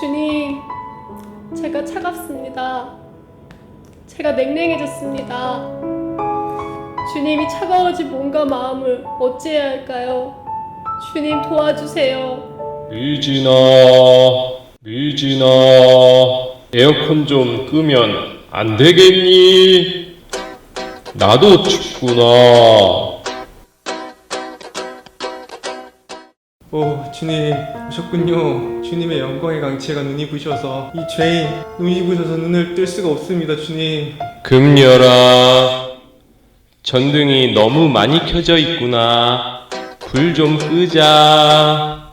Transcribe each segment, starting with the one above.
주님, 제가 차갑습니다. 제가 냉랭해졌습니다. 주님이 차가워진 몸과 마음을 어찌해야 할까요? 주님 도와주세요. 미진아, 미진아, 에어컨 좀 끄면 안 되겠니? 나도 춥구나. 오 주님 오셨군요 주님의 영광의 강체가 눈이 부셔서 이 죄인 눈이 부셔서 눈을 뜰 수가 없습니다 주님 금녀라, 전등이 너무 많이 켜져 있구나. 불 좀 끄자.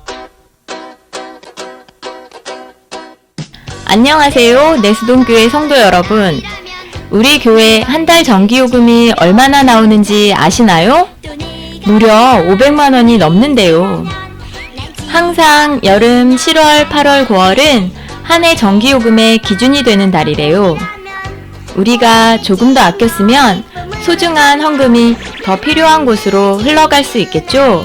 안녕하세요. 내수동교회 성도 여러분. 우리 교회 한 달 전기요금이 얼마나 나오는지 아시나요? 무려 500만 원이 넘는데요. 항상 여름 7월, 8월, 9월은 한 해 전기요금의 기준이 되는 달이래요. 우리가 조금 더 아껴 쓰면 소중한 헌금이 더 필요한 곳으로 흘러갈 수 있겠죠?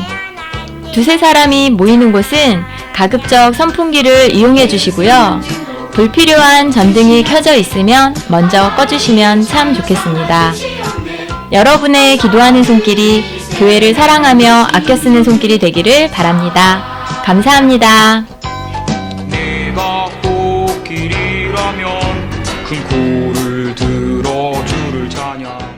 두세 사람이 모이는 곳은 가급적 선풍기를 이용해 주시고요. 불필요한 전등이 켜져 있으면 먼저 꺼주시면 참 좋겠습니다. 여러분의 기도하는 손길이 교회를 사랑하며 아껴 쓰는 손길이 되기를 바랍니다. 감사합니다. 내가 꽃길이라면 큰 코를 들어 주를 찬양